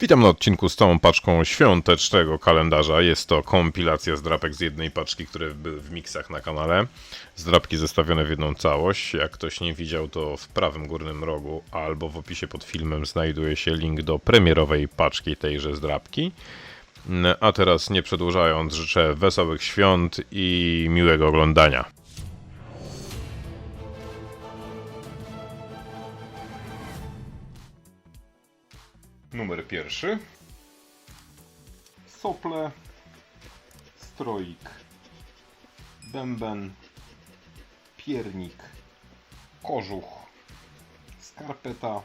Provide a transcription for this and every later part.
Witam na odcinku z całą paczką świątecznego kalendarza. Jest to kompilacja zdrapek z jednej paczki, które były w miksach na kanale. Zdrapki zestawione w jedną całość. Jak ktoś nie widział, to w prawym górnym rogu albo w opisie pod filmem znajduje się link do premierowej paczki tejże zdrapki. A teraz nie przedłużając, życzę wesołych świąt i miłego oglądania. Numer pierwszy. Sople, stroik, bęben, piernik, kożuch, skarpeta,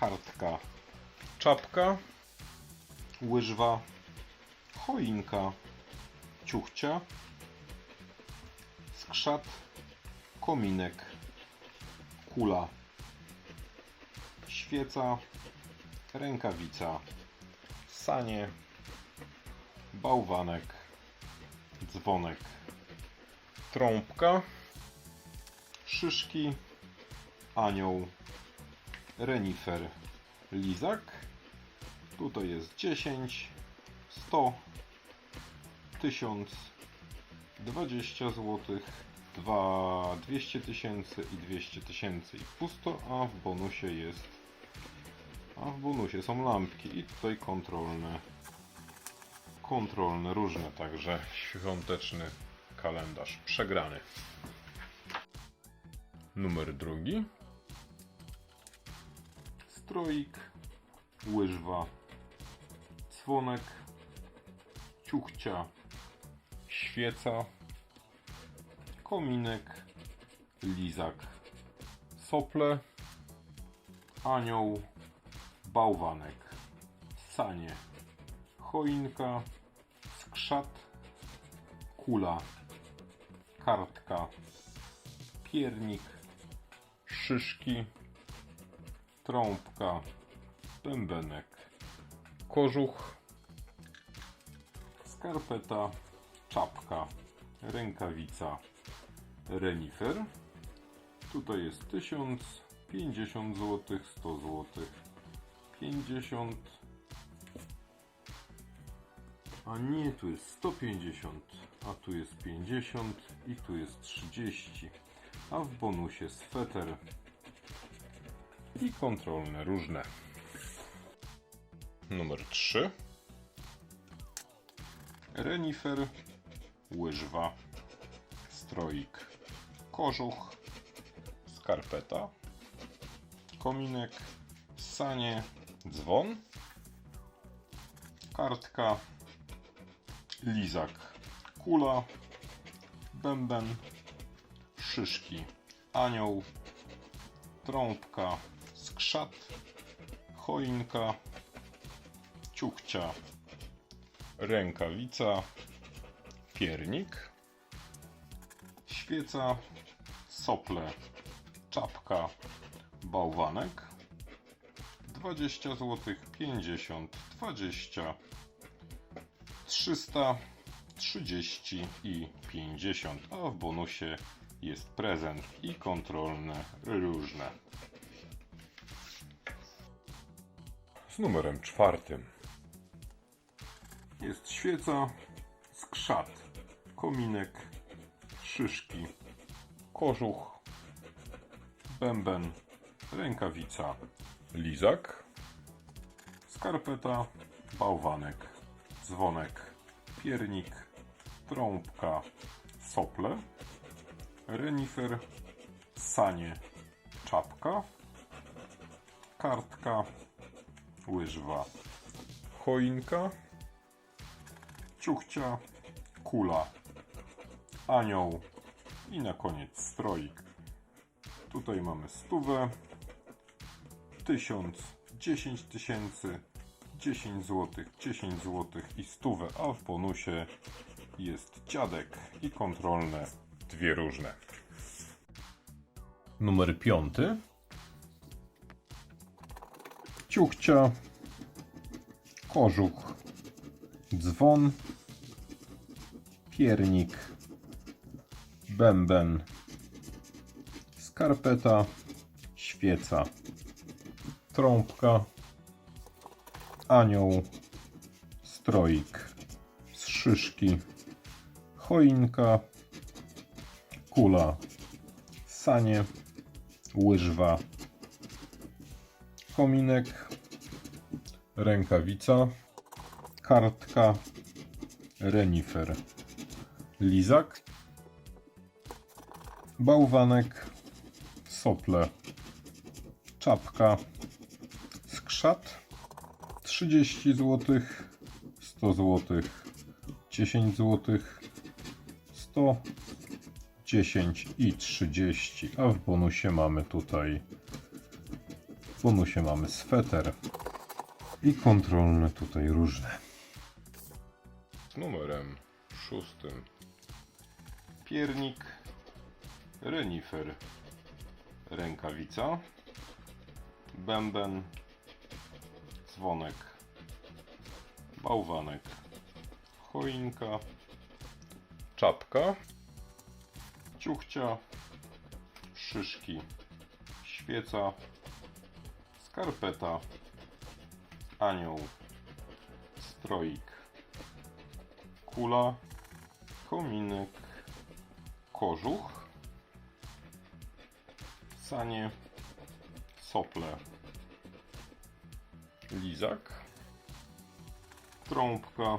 kartka, czapka, łyżwa, choinka, ciuchcia, skrzat, kominek, kula, świeca, rękawica, sanie, bałwanek, dzwonek, trąbka, szyszki, anioł, renifer, lizak. Tutaj jest 10, 100, 1000, 20 zł, 2, 200 tysięcy i 200 tysięcy. I pusto, a w bonusie jest a w bonusie są lampki i tutaj kontrolne. Kontrolne różne, także świąteczny kalendarz przegrany. Numer drugi. Stroik, łyżwa, dzwonek, ciuchcia, świeca, kominek, lizak, sople, anioł, bałwanek, sanie, choinka, skrzat, kula, kartka, piernik, szyszki, trąbka, bębenek, kożuch, skarpeta, czapka, rękawica, renifer. Tutaj jest 1000, 50 zł, 100 zł. 50 a nie, tu jest 150 a tu jest 50 i tu jest 30 a w bonusie sweter i kontrolne różne. Numer 3 renifer łyżwa stroik kożuch skarpeta kominek sanie dzwon, kartka, lizak, kula, bęben, szyszki, anioł, trąbka, skrzat, choinka, ciuchcia, rękawica, piernik, świeca, sople, czapka, bałwanek, 20 zł, 50, 20, 300, 30 i 50, a w bonusie jest prezent i kontrolne różne. Z numerem czwartym. Jest świeca, skrzat, kominek, szyszki, kożuch, bęben, rękawica, lizak, skarpeta, bałwanek, dzwonek, piernik, trąbka, sople, renifer, sanie, czapka, kartka, łyżwa, choinka, ciuchcia, kula, anioł i na koniec stroik. Tutaj mamy stówę, 1000, 10 tysięcy, 10 zł, 10 zł i stówę, a w bonusie jest dziadek i kontrolne dwie różne. Numer piąty. Ciuchcia, kożuch, dzwon, piernik, bęben, skarpeta, świeca, trąbka, anioł, stroik, z szyszki, choinka, kula, sanie, łyżwa, kominek, rękawica, kartka, renifer, lizak, bałwanek, sople, czapka, skrzat, 30 zł, 100 zł, 10 zł, 100, 10 i 30, a w bonusie mamy tutaj w bonusie mamy sweter i kontrolne tutaj różne. Numerem szóstym. Piernik, renifer, rękawica, bęben, dzwonek, bałwanek, choinka, czapka, ciuchcia, szyszki, świeca, skarpeta, anioł, stroik, kula, kominek, kożuch, sanie, sople, lizak, trąbka,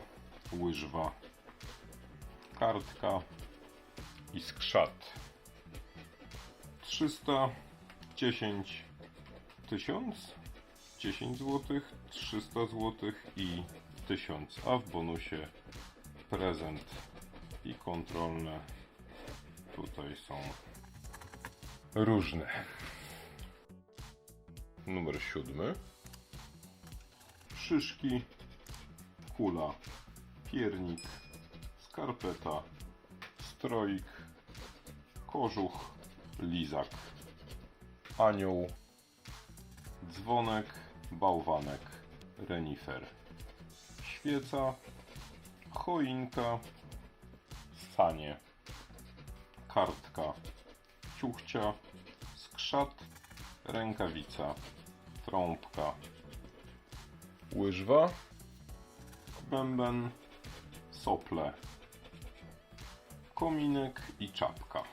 łyżwa, kartka i skrzat. 310 1000, 10 zł, 300 zł i 1000, a w bonusie prezent i kontrolne tutaj są różne. Numer siódmy. Szyszki, kula, piernik, skarpeta, stroik, kożuch, lizak, anioł, dzwonek, bałwanek, renifer, świeca, choinka, sanie, kartka, ciuchcia, skrzat, rękawica, trąbka, łyżwa, bęben, sople, kominek i czapka.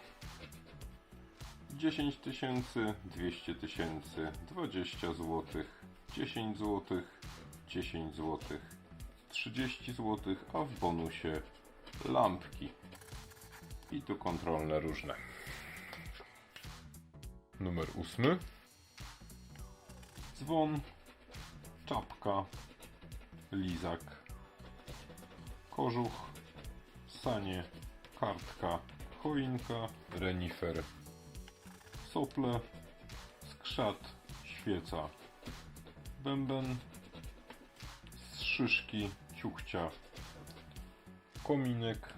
10 tysięcy, 200 tysięcy, 20 zł, 10 zł, 10 zł, 30 zł, a w bonusie lampki. I tu kontrolne różne. Numer ósmy. Dzwon, czapka, lizak, kożuch, sanie, kartka, choinka, renifer, sople, skrzat, świeca, bęben, z szyszki, ciuchcia, kominek,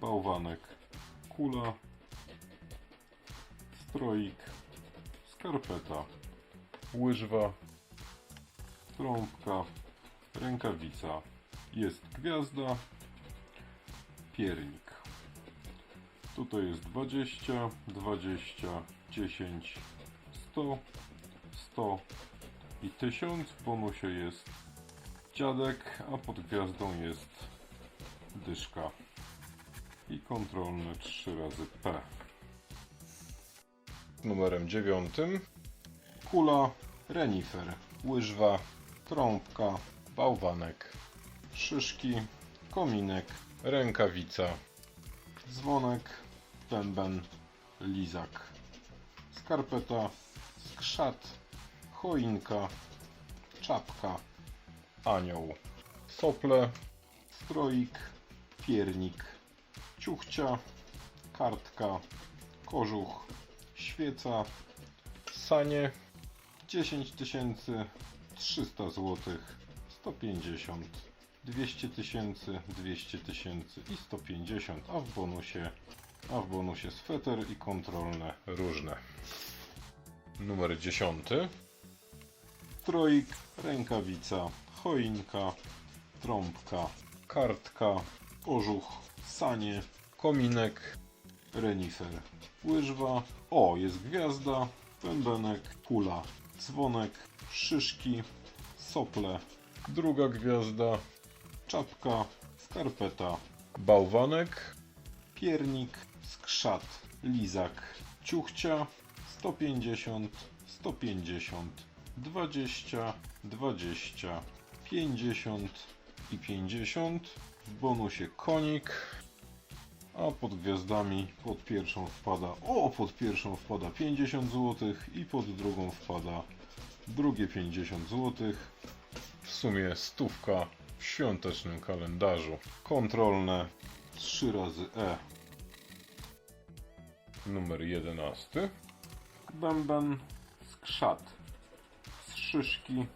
bałwanek, kula, stroik, skarpeta, łyżwa, trąbka, rękawica, jest gwiazda, piernik. Tutaj jest 20, 20, 10, 100, 100 i 1000. W bonusie jest dziadek, a pod gwiazdą jest dyszka. I kontrolne 3 razy P. Numerem 9. Kula, renifer, łyżwa, trąbka, bałwanek, szyszki, kominek, rękawica, dzwonek, bęben, lizak, skarpeta, skrzat, choinka, czapka, anioł, sople, stroik, piernik, ciuchcia, kartka, kożuch, świeca, sanie, 10 tysięcy, 300 zł, 150, 200 tysięcy, 200 tysięcy i 150, a w bonusie, a w bonusie sweter i kontrolne różne. Numer 10. Stroik, rękawica, choinka, trąbka, kartka, kożuch, sanie, kominek, renifer, łyżwa, o jest gwiazda, bębenek, kula, dzwonek, szyszki, sople, druga gwiazda, czapka, skarpeta, bałwanek, piernik, skrzat, lizak, ciuchcia, 150, 150, 20, 20, 50 i 50. W bonusie konik, a pod gwiazdami pod pierwszą wpada, o pod pierwszą wpada 50 zł i pod drugą wpada drugie 50 zł. W sumie stówka w świątecznym kalendarzu. Kontrolne 3 razy E. Numer 11. Bęben, skrzat, szyszki,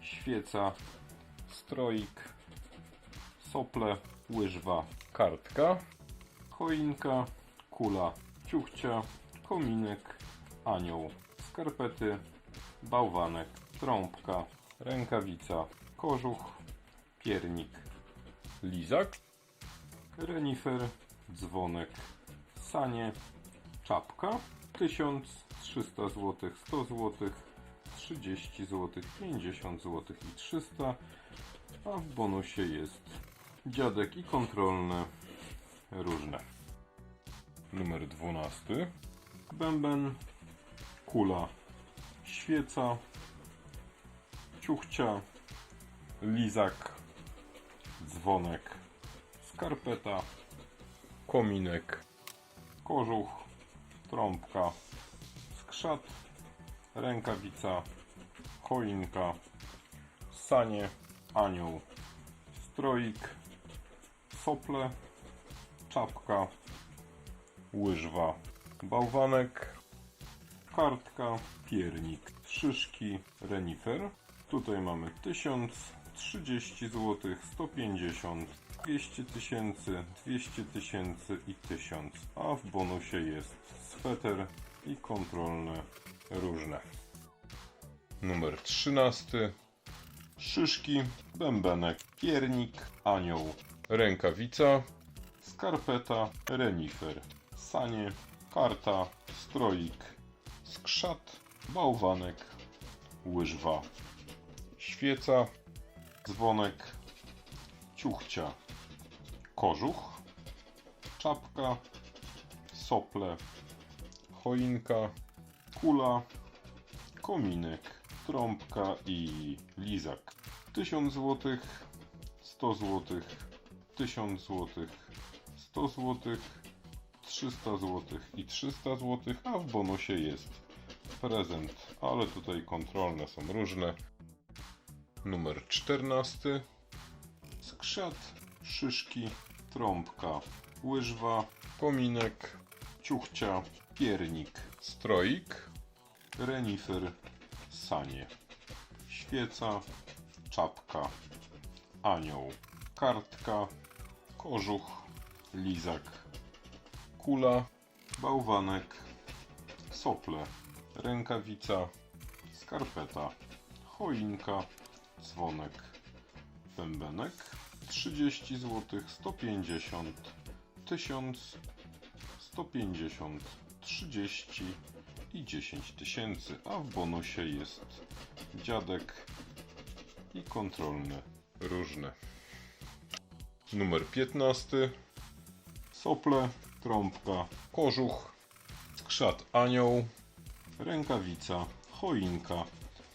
świeca, stroik, sople, łyżwa, kartka, choinka, kula, ciuchcia, kominek, anioł, skarpety, bałwanek, trąbka, rękawica, kożuch, piernik, lizak, renifer, dzwonek, sanie, czapka, 1300 zł, 100 zł, 30 zł, 50 zł i 300, a w bonusie jest dziadek i kontrolne różne. Numer 12. Bęben, kula, świeca, ciuchcia, lizak, dzwonek, skarpeta, kominek, kożuch, trąbka, skrzat, rękawica, choinka, sanie, anioł, stroik, sople, czapka, łyżwa, bałwanek, kartka, piernik, szyszki, renifer. Tutaj mamy 1000, 30 zł, 150, 200 tysięcy, 200 tysięcy i 1000. A w bonusie jest sweter i kontrolne różne. Numer 13. Szyszki, bębenek, piernik, anioł, rękawica, skarpeta, renifer, sanie, karta, stroik, skrzat, bałwanek, łyżwa, świeca, dzwonek, ciuchcia, kożuch, czapka, sople, choinka, kula, kominek, trąbka i lizak. 1000 zł, 100 zł, 1000 zł, 100 zł, 300 zł i 300 zł, a w bonusie jest prezent, ale tutaj kontrolne są różne. Numer 14. Skrzat, szyszki, trąbka, łyżwa, kominek, ciuchcia, piernik, stroik, renifer, sanie, świeca, czapka, anioł, kartka, kożuch, lizak, kula, bałwanek, sople, rękawica, skarpeta, choinka, dzwonek, bębenek, 30 zł, 150, 1000, 150, 30 i 10 tysięcy, a w bonusie jest dziadek i kontrolne różne. Numer 15. Sople, trąbka, kożuch, skrzat anioł, rękawica, choinka,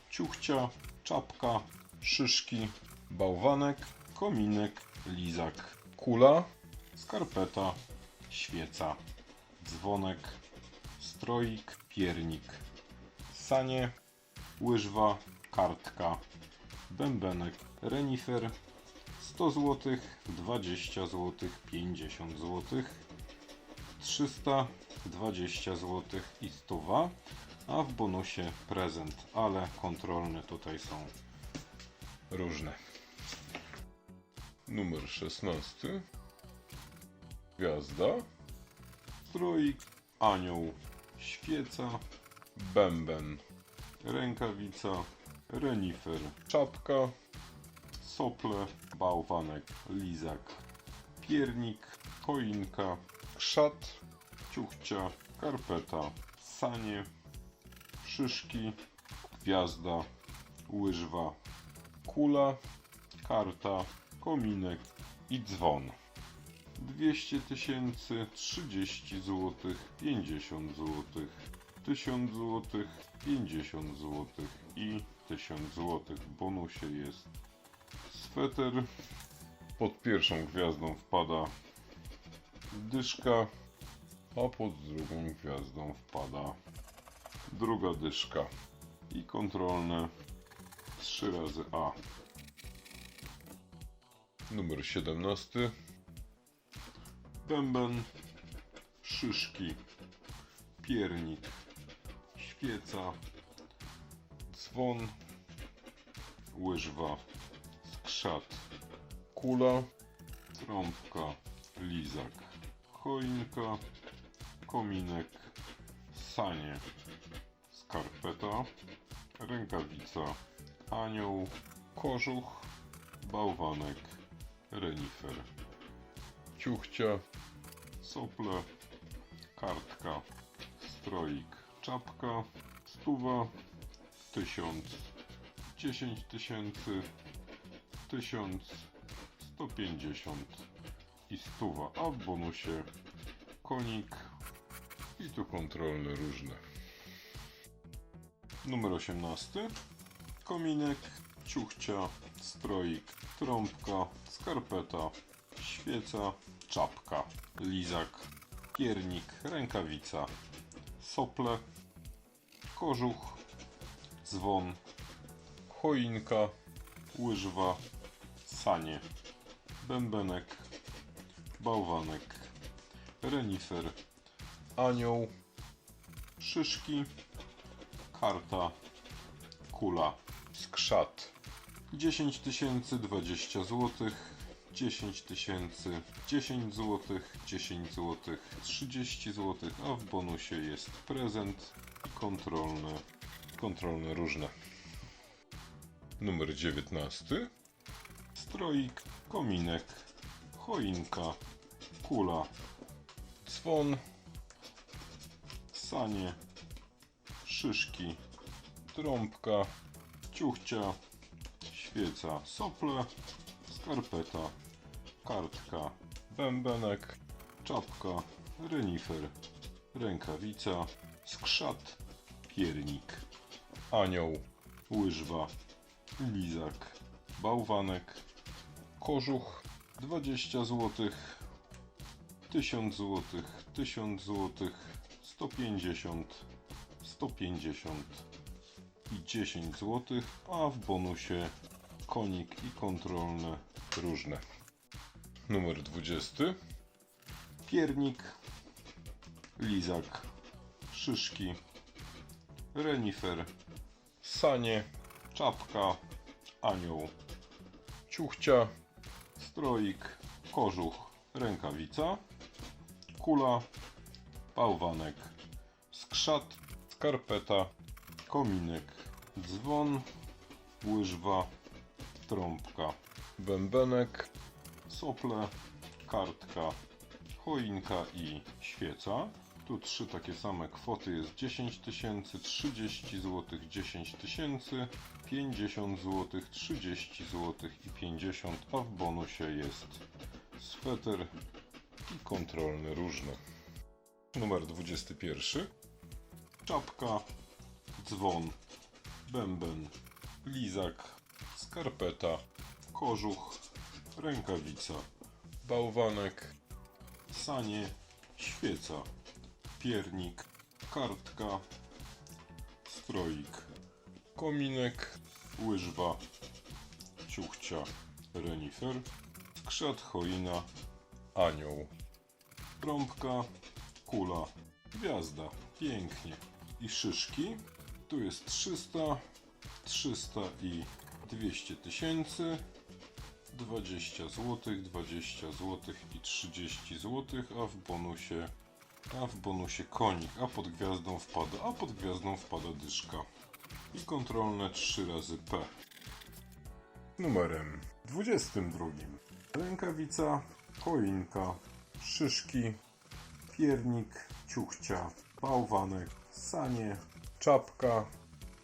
ciuchcia, czapka, szyszki, bałwanek, kominek, lizak, kula, skarpeta, świeca, dzwonek, stroik, piernik, sanie, łyżwa, kartka, bębenek, renifer, 100 zł, 20 zł, 50 zł, 320 zł i 100, a w bonusie prezent, ale kontrolne tutaj są różne. Numer 16. Gwiazda. Strój, anioł, świeca, bęben, rękawica, renifer, czapka, sople, bałwanek, lizak, piernik, choinka, krzat, ciuchcia, karpeta, sanie, szyszki, gwiazda, łyżwa, kula, karta, kominek i dzwon. 200 tysięcy, 30 zł, 50 zł, 1000 zł, 50 zł i 1000 zł. W bonusie jest sweter. Pod pierwszą gwiazdą wpada dyszka, a pod drugą gwiazdą wpada druga dyszka i kontrolne 3 razy A. Numer 17. Bęben, szyszki, piernik, świeca, dzwon, łyżwa, skrzat, kula, trąbka, lizak, choinka, kominek, sanie, skarpeta, rękawica, anioł, kożuch, bałwanek, renifer, ciuchcia, sople, kartka, stroik, czapka, stuwa, tysiąc, dziesięć tysięcy, tysiąc, sto pięćdziesiąt i stuwa, a w bonusie konik i tu kontrolne różne. Numer 18. Kominek, ciuchcia, stroik, trąbka, skarpeta, świeca, czapka, lizak, piernik, rękawica, sople, kożuch, dzwon, choinka, łyżwa, sanie, bębenek, bałwanek, renifer, anioł, szyszki, karta, kula, skrzat. 10 tysięcy, 20 zł, 10 tysięcy, 10 zł, 10 zł, 30 zł, a w bonusie jest prezent i kontrolne, kontrolne różne. Numer 19. Stroik, kominek, choinka, kula, dzwon, sanie, szyszki, trąbka, ciuchcia, świeca, sople, skarpeta, kartka, bębenek, czapka, renifer, rękawica, skrzat, piernik, anioł, łyżwa, lizak, bałwanek, kożuch, 20 zł, 1000 zł, 1000 zł, 150 150 i 10 zł, a w bonusie konik i kontrolne różne. Numer 20. Piernik, lizak, szyszki, renifer, sanie, czapka, anioł, ciuchcia, stroik, kożuch, rękawica, kula, bałwanek, skrzat, skarpeta, kominek, dzwon, łyżwa, trąbka, bębenek, sople, kartka, choinka i świeca. Tu trzy takie same kwoty jest 10 tysięcy, 30 zł, 10 tysięcy, 50 zł, 30 zł i 50, a w bonusie jest sweter i kontrolny różne. Numer 21. Czapka, dzwon, bęben, lizak, skarpeta, kożuch, rękawica, bałwanek, sanie, świeca, piernik, kartka, stroik, kominek, łyżwa, ciuchcia, renifer, skrzat choina, anioł, trąbka, kula, gwiazda, pięknie. I szyszki, tu jest 300, 300 i 200 tysięcy, 20 zł, 20 zł i 30 zł, a w bonusie, a w bonusie konik, a pod gwiazdą wpada, a pod gwiazdą wpada dyszka. I kontrolne 3 razy P. Numerem 22. Rękawica, choinka, szyszki, piernik, ciuchcia, bałwanek, sanie, czapka,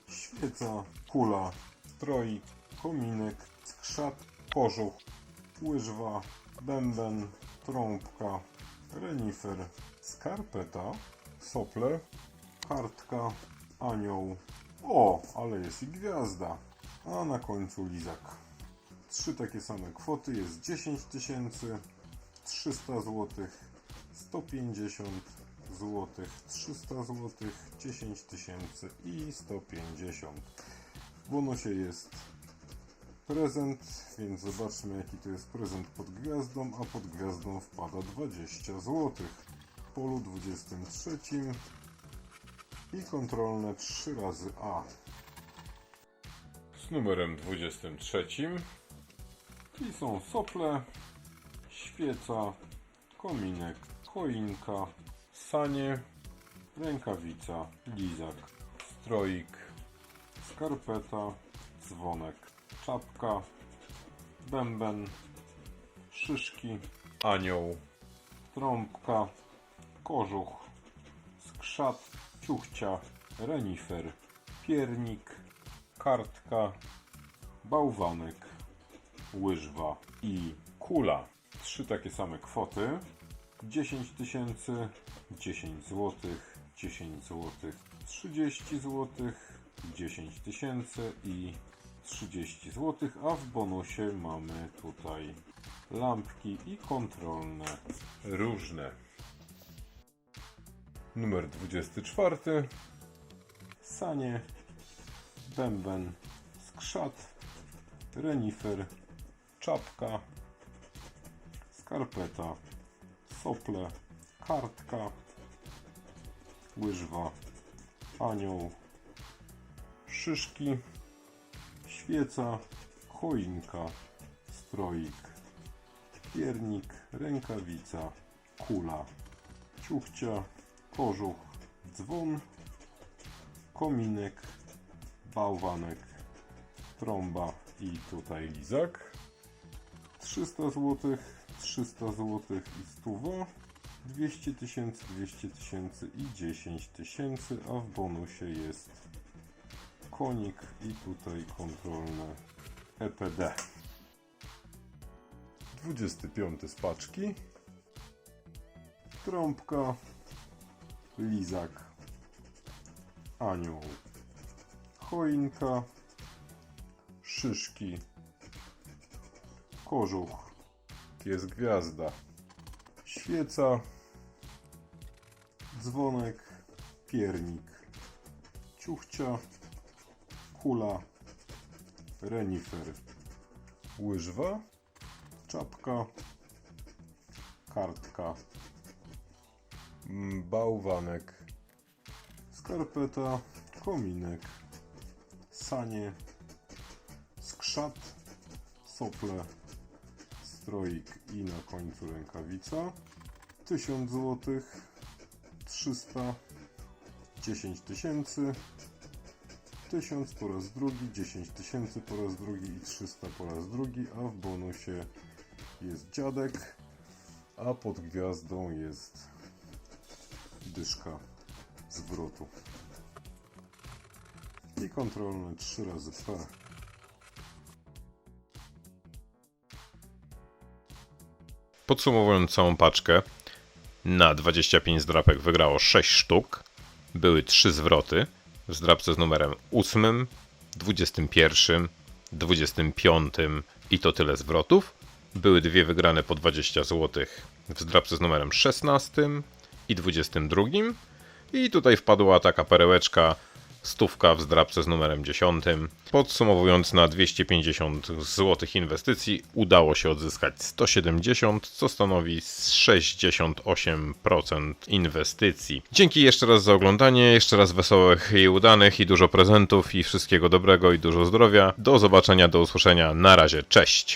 świeca, kula, stroik, kominek, skrzat, kożuch, łyżwa, bęben, trąbka, renifer, skarpeta, sople, kartka, anioł. O, ale jest i gwiazda. A na końcu lizak. Trzy takie same kwoty jest 10 tysięcy, 300 zł, 150 zł, 300 zł, 10 tysięcy i 150. W bonusie jest prezent, więc zobaczmy jaki to jest prezent pod gwiazdą, a pod gwiazdą wpada 20 zł. W polu 23 i kontrolne 3 razy A. Z numerem 23 i są sople, świeca, kominek, choinka, sanie, rękawica, lizak, stroik, skarpeta, dzwonek, czapka, bęben, szyszki, anioł, trąbka, kożuch, skrzat, ciuchcia, renifer, piernik, kartka, bałwanek, łyżwa i kula. Trzy takie same kwoty. 10 tysięcy, 10 zł, 10 zł, 30 zł, 10 tysięcy i 30 zł, a w bonusie mamy tutaj lampki i kontrolne różne. Numer 24. Sanie, bęben, skrzat, renifer, czapka, skarpeta, sople, kartka, łyżwa, anioł, szyszki, świeca, choinka, stroik, piernik, rękawica, kula, ciuchcia, kożuch, dzwon, kominek, bałwanek, trąba i tutaj lizak. 300 zł, 300 zł i stuwa. 200 tysięcy, 200 tysięcy i 10 tysięcy, a w bonusie jest konik i tutaj kontrolne EPD. 25 z paczki. Trąbka, lizak, anioł, choinka, szyszki, kożuch, jest gwiazda, świeca, dzwonek, piernik, ciuchcia, kula, renifer, łyżwa, czapka, kartka, bałwanek, skarpeta, kominek, sanie, skrzat, sople, stroik i na końcu rękawica. 1000 zł, 300, 10 tysięcy, 1000 po raz drugi, 10 tysięcy po raz drugi i 300 po raz drugi, a w bonusie jest dziadek, a pod gwiazdą jest dyszka zwrotu. I kontrolne 3 razy P. Podsumowując całą paczkę, na 25 zdrapek wygrało 6 sztuk. Były 3 zwroty w zdrapce z numerem 8, 21, 25 i to tyle zwrotów. Były dwie wygrane po 20 zł w zdrapce z numerem 16 i 22. I tutaj wpadła taka perełeczka, stówka w zdrapce z numerem 10. Podsumowując na 250 zł inwestycji, udało się odzyskać 170, co stanowi 68% inwestycji. Dzięki jeszcze raz za oglądanie, jeszcze raz wesołych i udanych i dużo prezentów i wszystkiego dobrego i dużo zdrowia. Do zobaczenia, do usłyszenia. Na razie, cześć!